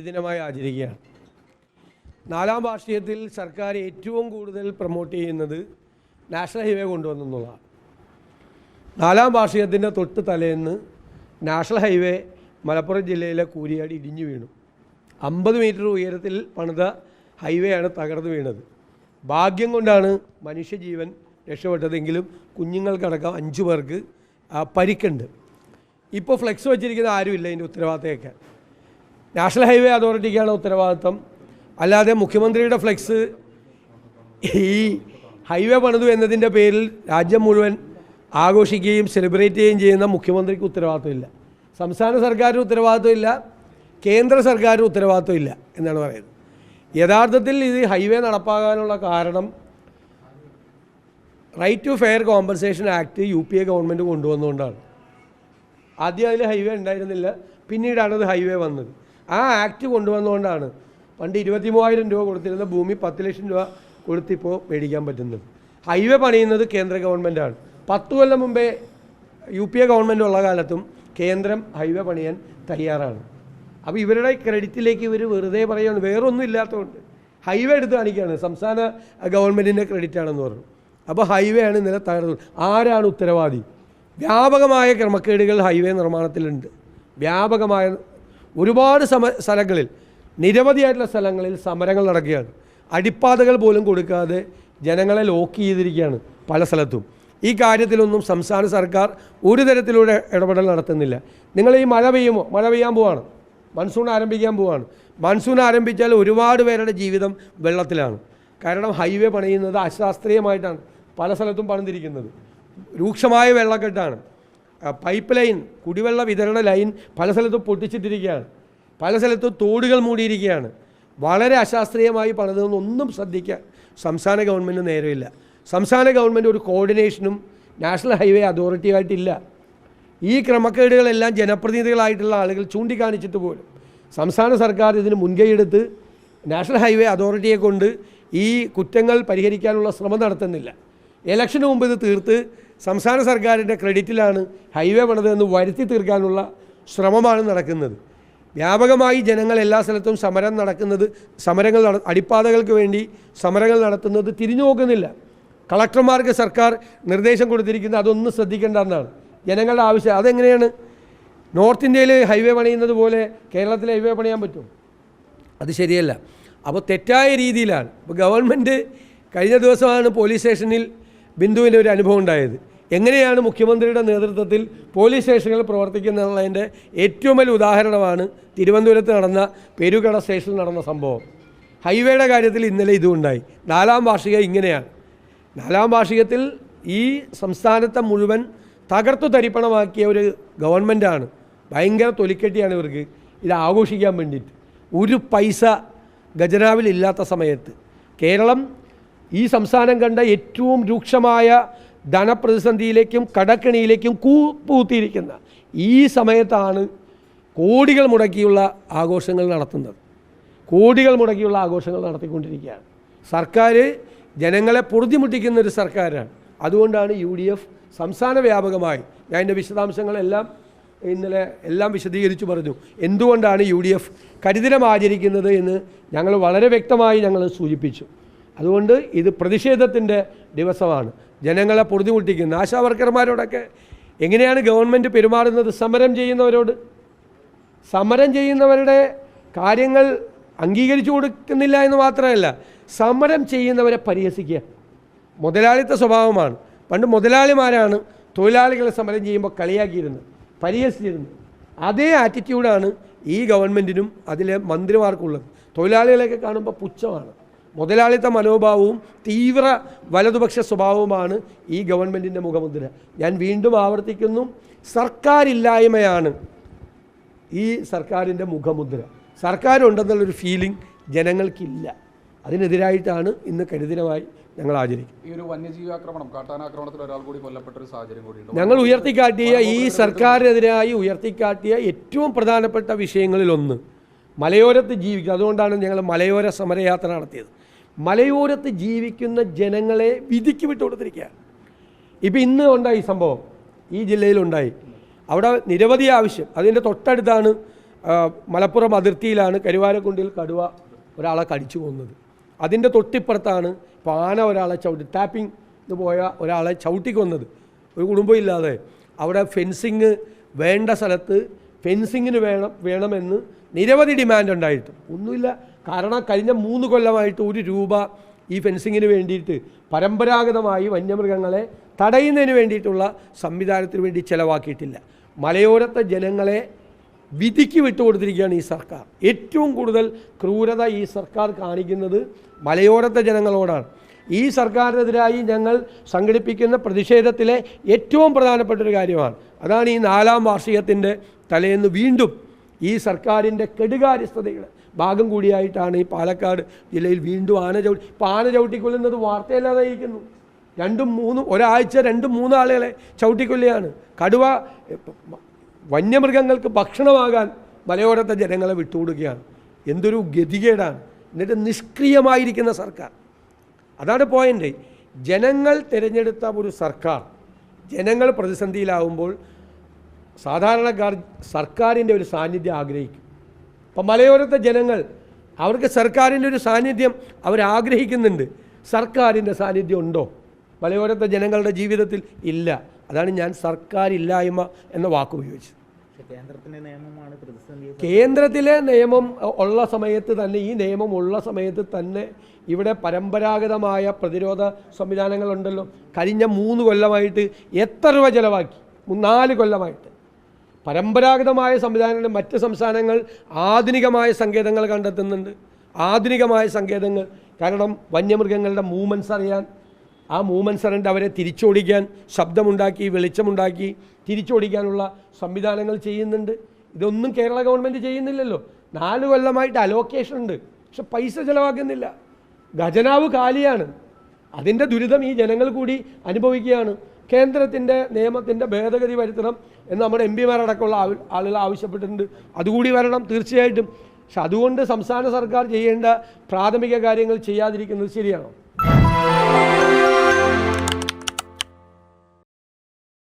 ദിനമായി ആചരിക്കുകയാണ്. നാലാം വാർഷികത്തിൽ സർക്കാർ ഏറ്റവും കൂടുതൽ പ്രൊമോട്ട് ചെയ്യുന്നത് നാഷണൽ ഹൈവേ കൊണ്ടുവന്നെന്നുള്ളതാണ്. നാലാം വാർഷികത്തിന്റെ തൊട്ട് തലേന്ന് നാഷണൽ ഹൈവേ മലപ്പുറം ജില്ലയിലെ കൂരിയാടി ഇടിഞ്ഞു വീണു. അമ്പത് മീറ്റർ ഉയരത്തിൽ പണിത ഹൈവേ തകർന്നു വീണത്. ഭാഗ്യം കൊണ്ടാണ് മനുഷ്യജീവൻ രക്ഷപ്പെട്ടതെങ്കിലും കുഞ്ഞുങ്ങൾക്കടക്കം അഞ്ചു പേർക്ക് പരിക്കുണ്ട്. ഇപ്പോൾ ഫ്ലെക്സ് വെച്ചിരിക്കുന്ന ആരുമില്ല ഇതിന്റെ ഉത്തരവാദിത്തമൊക്കെ നാഷണൽ ഹൈവേ അതോറിറ്റിക്കാണ് ഉത്തരവാദിത്വം. അല്ലാതെ മുഖ്യമന്ത്രിയുടെ ഫ്ലെക്സ് ഈ ഹൈവേ പണിതു എന്നതിന്റെ പേരിൽ രാജ്യം മുഴുവൻ ആഘോഷിക്കുകയും സെലിബ്രേറ്റ് ചെയ്യുകയും ചെയ്യുന്ന മുഖ്യമന്ത്രിക്ക് ഉത്തരവാദിത്തമില്ല സംസ്ഥാന സർക്കാരിന് ഉത്തരവാദിത്തമില്ല കേന്ദ്ര സർക്കാരിന് ഉത്തരവാദിത്തമില്ല എന്നാണ് പറയുന്നത്. യഥാർത്ഥത്തിൽ ഇത് ഹൈവേ നടപ്പാകാനുള്ള കാരണം right to fair compensation act U P A government കൊണ്ടുവന്നുകൊണ്ടാണ്. ആദ്യം അതിൽ ഹൈവേ ഉണ്ടായിരുന്നില്ല പിന്നീടാണ് അത് ഹൈവേ വന്നത്. ആ ആക്ട് കൊണ്ടുവന്നുകൊണ്ടാണ് പണ്ട് ഇരുപത്തി മൂവായിരം രൂപ കൊടുത്തിരുന്ന ഭൂമി പത്ത് ലക്ഷം രൂപ കൊടുത്തിപ്പോൾ മേടിക്കാൻ പറ്റുന്നത്. ഹൈവേ പണിയുന്നത് കേന്ദ്ര ഗവൺമെന്റാണ് പത്ത് കൊല്ലം മുമ്പേ യു പി എ ഗവൺമെന്റ് ഉള്ള കാലത്തും കേന്ദ്രം ഹൈവേ പണിയാൻ തയ്യാറാണ്. അപ്പോൾ ഇവരുടെ ക്രെഡിറ്റിലേക്ക് ഇവർ വെറുതെ പറയുകയാണ് വേറൊന്നും ഇല്ലാത്തതുകൊണ്ട് ഹൈവേ എടുത്ത് കാണിക്കുകയാണ് സംസ്ഥാന ഗവൺമെന്റിന്റെ ക്രെഡിറ്റ് ആണെന്ന് പറഞ്ഞു. അപ്പോൾ ഹൈവേ ആണ് ഇന്നലെ തകർന്നത്. ആരാണ് ഉത്തരവാദി? വ്യാപകമായ ക്രമക്കേടുകൾ ഹൈവേ നിർമ്മാണത്തിലുണ്ട്. വ്യാപകമായ ഒരുപാട് സമ സ്ഥലങ്ങളിൽ നിരവധിയായിട്ടുള്ള സ്ഥലങ്ങളിൽ സമരങ്ങൾ നടക്കുകയാണ്. അടിപ്പാതകൾ പോലും കൊടുക്കാതെ ജനങ്ങളെ ലോക്ക് ചെയ്തിരിക്കുകയാണ് പല സ്ഥലത്തും. ഈ കാര്യത്തിലൊന്നും സംസ്ഥാന സർക്കാർ ഒരു തരത്തിലൂടെ ഇടപെടൽ നടത്തുന്നില്ല. നിങ്ങൾ ഈ മഴ പെയ്യുമോ? മഴ പെയ്യാൻ പോവാണ്. മൺസൂൺ ആരംഭിക്കാൻ പോവാണ്. മൺസൂൺ ആരംഭിച്ചാൽ ഒരുപാട് പേരുടെ ജീവിതം വെള്ളത്തിലാണ്. കാരണം ഹൈവേ പണിയുന്നത് അശാസ്ത്രീയമായിട്ടാണ്. പല സ്ഥലത്തും പണിതിരിക്കുന്നത്. രൂക്ഷമായ വെള്ളക്കെട്ടാണ്. പൈപ്പ് ലൈൻ കുടിവെള്ള വിതരണ ലൈൻ പല സ്ഥലത്തും പൊട്ടിച്ചിട്ടിരിക്കുകയാണ്. പല സ്ഥലത്തും തോടുകൾ മൂടിയിരിക്കുകയാണ്. വളരെ അശാസ്ത്രീയമായി പണിതൊന്നും ഒന്നും ശ്രദ്ധിക്കാൻ സംസ്ഥാന ഗവൺമെന്റ് നേരമില്ല. സംസ്ഥാന ഗവൺമെന്റ് ഒരു കോർഡിനേഷനും നാഷണൽ ഹൈവേ അതോറിറ്റിയായിട്ടില്ല ഈ ക്രമക്കേടുകളെല്ലാം ജനപ്രതിനിധികളായിട്ടുള്ള ആളുകൾ ചൂണ്ടിക്കാണിച്ചിട്ട് പോലും സംസ്ഥാന സർക്കാർ ഇതിന് മുൻകൈയെടുത്ത് നാഷണൽ ഹൈവേ അതോറിറ്റിയെ കൊണ്ട് ഈ കുറ്റങ്ങൾ പരിഹരിക്കാനുള്ള ശ്രമം നടത്തുന്നില്ല. ഇലക്ഷന് മുമ്പ് ഇത് തീർത്ത് സംസ്ഥാന സർക്കാരിന്റെ ക്രെഡിറ്റിലാണ് ഹൈവേ പണിതെന്ന് വരുത്തി തീർക്കാനുള്ള ശ്രമമാണ് നടക്കുന്നത്. വ്യാപകമായി ജനങ്ങൾ എല്ലാ സ്ഥലത്തും സമരം നടക്കുന്നത് സമരങ്ങൾ നട അടിപ്പാതകൾക്ക് വേണ്ടി സമരങ്ങൾ നടത്തുന്നത് തിരിഞ്ഞു നോക്കുന്നില്ല. കളക്ടർമാർക്ക് സർക്കാർ നിർദ്ദേശം കൊടുത്തിരിക്കുന്നത് അതൊന്നും ശ്രദ്ധിക്കേണ്ട എന്നാണ് ജനങ്ങളുടെ ആവശ്യം അതെങ്ങനെയാണ്? നോർത്ത് ഇന്ത്യയിൽ ഹൈവേ പണിയുന്നത് പോലെ കേരളത്തിൽ ഹൈവേ പണിയാൻ പറ്റും അത് ശരിയല്ല. അപ്പോൾ തെറ്റായ രീതിയിലാണ്. ഇപ്പോൾ ഗവൺമെന്റ് കഴിഞ്ഞ ദിവസമാണ് പോലീസ് സ്റ്റേഷനിൽ ബിന്ദുവിന്റെ ഒരു അനുഭവം ഉണ്ടായത്. എങ്ങനെയാണ് മുഖ്യമന്ത്രിയുടെ നേതൃത്വത്തിൽ പോലീസ് സ്റ്റേഷനുകൾ പ്രവർത്തിക്കുന്നതിന്റെ ഏറ്റവും വലിയ ഉദാഹരണമാണ് തിരുവനന്തപുരത്ത് നടന്ന പെരുകട സ്റ്റേഷനിൽ നടന്ന സംഭവം. ഹൈവേയുടെ കാര്യത്തിൽ ഇന്നലെ ഇതുണ്ടായി. നാലാം വാർഷിക ഇങ്ങനെയാണ്. നാലാം വാർഷികത്തിൽ ഈ സംസ്ഥാനത്തെ മുഴുവൻ തകർത്തു തരിപ്പണമാക്കിയ ഒരു ഗവൺമെന്റാണ്. ഭയങ്കര തൊലിക്കെട്ടിയാണ് ഇവർക്ക്. ഇത് ആഘോഷിക്കാൻ വേണ്ടിയിട്ട്. ഒരു പൈസ ഖജനാവിലില്ലാത്ത സമയത്ത്. കേരളം ഈ സംസ്ഥാനം കണ്ട ഏറ്റവും രൂക്ഷമായ ധനപ്രതിസന്ധിയിലേക്കും കടക്കിണിയിലേക്കും കൂപ്പൂത്തിയിരിക്കുന്ന ഈ സമയത്താണ് കോടികൾ മുടക്കിയുള്ള ആഘോഷങ്ങൾ നടത്തുന്നത്. കോടികൾ മുടക്കിയുള്ള ആഘോഷങ്ങൾ നടത്തിക്കൊണ്ടിരിക്കുകയാണ്. സർക്കാർ ജനങ്ങളെ പൊറുതിമുട്ടിക്കുന്ന ഒരു സർക്കാരാണ്. അതുകൊണ്ടാണ് യു ഡി എഫ് സംസ്ഥാന വ്യാപകമായി ഞാൻ എന്റെ വിശദാംശങ്ങളെല്ലാം ഇന്നലെ എല്ലാം വിശദീകരിച്ചു പറഞ്ഞു. എന്തുകൊണ്ടാണ് യു ഡി എഫ് കരിദിനം ആചരിക്കുന്നത് എന്ന് ഞങ്ങൾ വളരെ വ്യക്തമായി ഞങ്ങൾ സൂചിപ്പിച്ചു. അതുകൊണ്ട് ഇത് പ്രതിഷേധത്തിന്റെ ദിവസമാണ്. ജനങ്ങളെ പൊറുതിമുട്ടിക്കുന്ന ആശാ വർക്കർമാരോടൊക്കെ എങ്ങനെയാണ് ഗവൺമെന്റ് പെരുമാറുന്നത്? സമരം ചെയ്യുന്നവരോട്. സമരം ചെയ്യുന്നവരുടെ കാര്യങ്ങൾ അംഗീകരിച്ചു കൊടുക്കുന്നില്ല എന്ന് മാത്രമല്ല സമരം ചെയ്യുന്നവരെ പരിഹസിക്കുക. മുതലാളിത്ത സ്വഭാവമാണ്. പണ്ട് മുതലാളിമാരാണ് തൊഴിലാളികളെ സമരം ചെയ്യുമ്പോൾ കളിയാക്കിയിരുന്നത് പരിഹസിച്ചിരുന്നത്. അതേ ആറ്റിറ്റ്യൂഡാണ് ഈ ഗവൺമെന്റിനും അതിലെ മന്ത്രിമാർക്കുള്ളത്. തൊഴിലാളികളെയൊക്കെ കാണുമ്പോൾ പുച്ഛമാണ്. മുതലാളിത്ത മനോഭാവവും തീവ്ര വലതുപക്ഷ സ്വഭാവവുമാണ് ഈ ഗവൺമെന്റിന്റെ മുഖമുദ്ര. ഞാൻ വീണ്ടും ആവർത്തിക്കുന്നു സർക്കാരില്ലായ്മയാണ് ഈ സർക്കാരിന്റെ മുഖമുദ്ര. സർക്കാരുണ്ടെന്നുള്ളൊരു ഫീലിംഗ് ജനങ്ങൾക്കില്ല. അതിനെതിരായിട്ടാണ് ഇന്ന് കരുദിനമായി ഞങ്ങൾ ആചരിക്കും ഈ ഒരു വന്യജീവി ആക്രമണം കാട്ടാനാക്രമണത്തിൽ ഒരാൾ കൂടി കൊല്ലപ്പെട്ട ഒരു സാഹചര്യം കൂടിയുണ്ട് ഞങ്ങൾ ഉയർത്തിക്കാട്ടിയ ഈ സർക്കാരിനെതിരായി ഉയർത്തിക്കാട്ടിയ ഏറ്റവും പ്രധാനപ്പെട്ട വിഷയങ്ങളിലൊന്ന് മലയോരത്ത് ജീവിക്കുക. അതുകൊണ്ടാണ് ഞങ്ങൾ മലയോര സമരയാത്ര നടത്തിയത്. മലയോരത്ത് ജീവിക്കുന്ന ജനങ്ങളെ വിധിക്ക് വിട്ടുകൊടുത്തിരിക്കുകയാണ്. ഇപ്പം ഇന്ന് ഉണ്ടായി സംഭവം. ഈ ജില്ലയിലുണ്ടായി അവിടെ നിരവധി ആവശ്യം. അതിന്റെ തൊട്ടടുത്താണ് മലപ്പുറം അതിർത്തിയിലാണ് കരുവാരക്കുണ്ടിൽ കടുവ ഒരാളെ കടിച്ചു കൊന്നത്. അതിന്റെ തൊട്ടിപ്പുറത്താണ് പാന ഒരാളെ ചവിട്ടി ടാപ്പിംഗ് പോയ ഒരാളെ ചവിട്ടിക്കൊന്നത് ഒരു കുടുംബം ഇല്ലാതെ. അവിടെ ഫെൻസിങ് വേണ്ട സ്ഥലത്ത് ഫെൻസിങ്ങിന് വേണം വേണമെന്ന് നിരവധി ഡിമാൻഡ് ഉണ്ടായിട്ടും ഒന്നുമില്ല. കാരണം കഴിഞ്ഞ മൂന്ന് കൊല്ലമായിട്ട് ഒരു രൂപ ഈ ഫെൻസിങ്ങിന് വേണ്ടിയിട്ട് പരമ്പരാഗതമായി വന്യമൃഗങ്ങളെ തടയുന്നതിന് വേണ്ടിയിട്ടുള്ള സംവിധാനത്തിന് വേണ്ടി ചിലവാക്കിയിട്ടില്ല. മലയോരത്തെ ജനങ്ങളെ വിധിക്ക് വിട്ടുകൊടുത്തിരിക്കുകയാണ് ഈ സർക്കാർ. ഏറ്റവും കൂടുതൽ ക്രൂരത ഈ സർക്കാർ കാണിക്കുന്നത് മലയോരത്തെ ജനങ്ങളോടാണ്. ഈ സർക്കാരിനെതിരായി ഞങ്ങൾ സംഘടിപ്പിക്കുന്ന പ്രതിഷേധത്തിലെ ഏറ്റവും പ്രധാനപ്പെട്ട ഒരു കാര്യമാണ്. അതാണ് ഈ നാലാം വാർഷികത്തിന്റെ തലേന്ന് വീണ്ടും ഈ സർക്കാരിന്റെ കെടുകാര്യസ്ഥതയുടെ ഭാഗം കൂടിയായിട്ടാണ് ഈ പാലക്കാട് ജില്ലയിൽ വീണ്ടും ആന ചവിട്ടി ഇപ്പോൾ ആന ചവിട്ടിക്കൊല്ലുന്നത് വാർത്തയല്ലാതെ ഇരിക്കുന്നു രണ്ടും മൂന്നും ഒരാഴ്ച രണ്ടും മൂന്ന് ആളുകളെ ചവിട്ടിക്കൊല്ലുകയാണ്. കടുവ വന്യമൃഗങ്ങൾക്ക് ഭക്ഷണമാകാൻ മലയോരത്തെ ജനങ്ങളെ വിട്ടുകൊടുക്കുകയാണ്. എന്തൊരു ഗതികേടാണ്. എന്നിട്ട് നിഷ്ക്രിയമായിരിക്കുന്ന സർക്കാർ. അതാണ് പോയിന്റ് ജനങ്ങൾ തിരഞ്ഞെടുത്ത ഒരു സർക്കാർ ജനങ്ങൾ പ്രതിസന്ധിയിലാവുമ്പോൾ സാധാരണക്കാർ സർക്കാരിന്റെ ഒരു സാന്നിധ്യം ആഗ്രഹിക്കും. അപ്പം മലയോരത്തെ ജനങ്ങൾ അവർക്ക് സർക്കാരിന്റെ ഒരു സാന്നിധ്യം അവരാഗ്രഹിക്കുന്നുണ്ട് സർക്കാരിന്റെ സാന്നിധ്യം ഉണ്ടോ? മലയോരത്തെ ജനങ്ങളുടെ ജീവിതത്തിൽ ഇല്ല. അതാണ് ഞാൻ സർക്കാരില്ലായ്മ എന്ന വാക്ക് ഉപയോഗിച്ചത്. കേന്ദ്രത്തിലെ നിയമം ഉള്ള സമയത്ത് തന്നെ ഈ നിയമം ഉള്ള സമയത്ത് തന്നെ ഇവിടെ പരമ്പരാഗതമായ പ്രതിരോധ സംവിധാനങ്ങളുണ്ടല്ലോ. കഴിഞ്ഞ മൂന്ന് കൊല്ലമായിട്ട് എത്ര രൂപ ചിലവാക്കി? നാല് കൊല്ലമായിട്ട്. പരമ്പരാഗതമായ സംവിധാനങ്ങൾ മറ്റ് സംസ്ഥാനങ്ങൾ ആധുനികമായ സങ്കേതങ്ങൾ കണ്ടെത്തുന്നുണ്ട്. ആധുനികമായ സങ്കേതങ്ങൾ. കാരണം വന്യമൃഗങ്ങളുടെ മൂവ്മെന്റ്സ് അറിയാൻ ആ മൂവ്മെന്റ്സ് അറിയേണ്ട അവരെ തിരിച്ചോടിക്കാൻ ശബ്ദമുണ്ടാക്കി വെളിച്ചമുണ്ടാക്കി തിരിച്ചോടിക്കാനുള്ള സംവിധാനങ്ങൾ ചെയ്യുന്നുണ്ട്. ഇതൊന്നും കേരള ഗവൺമെന്റ് ചെയ്യുന്നില്ലല്ലോ. നാല് കൊല്ലമായിട്ട് അലോക്കേഷൻ ഉണ്ട്. പക്ഷെ പൈസ ചിലവാക്കുന്നില്ല. ഖജനാവ് കാലിയാണ്. അതിന്റെ ദുരിതം ഈ ജനങ്ങൾ കൂടി അനുഭവിക്കുകയാണ്. കേന്ദ്രത്തിന്റെ നിയമത്തിന്റെ ഭേദഗതി വരുത്തണം എന്ന് നമ്മുടെ എം പിമാരടക്കമുള്ള ആളുകൾ ആവശ്യപ്പെട്ടിട്ടുണ്ട്. അതുകൂടി വരണം തീർച്ചയായിട്ടും. പക്ഷെ അതുകൊണ്ട് സംസ്ഥാന സർക്കാർ ചെയ്യേണ്ട പ്രാഥമിക കാര്യങ്ങൾ ചെയ്യാതിരിക്കുന്നത് ശരിയാണോ?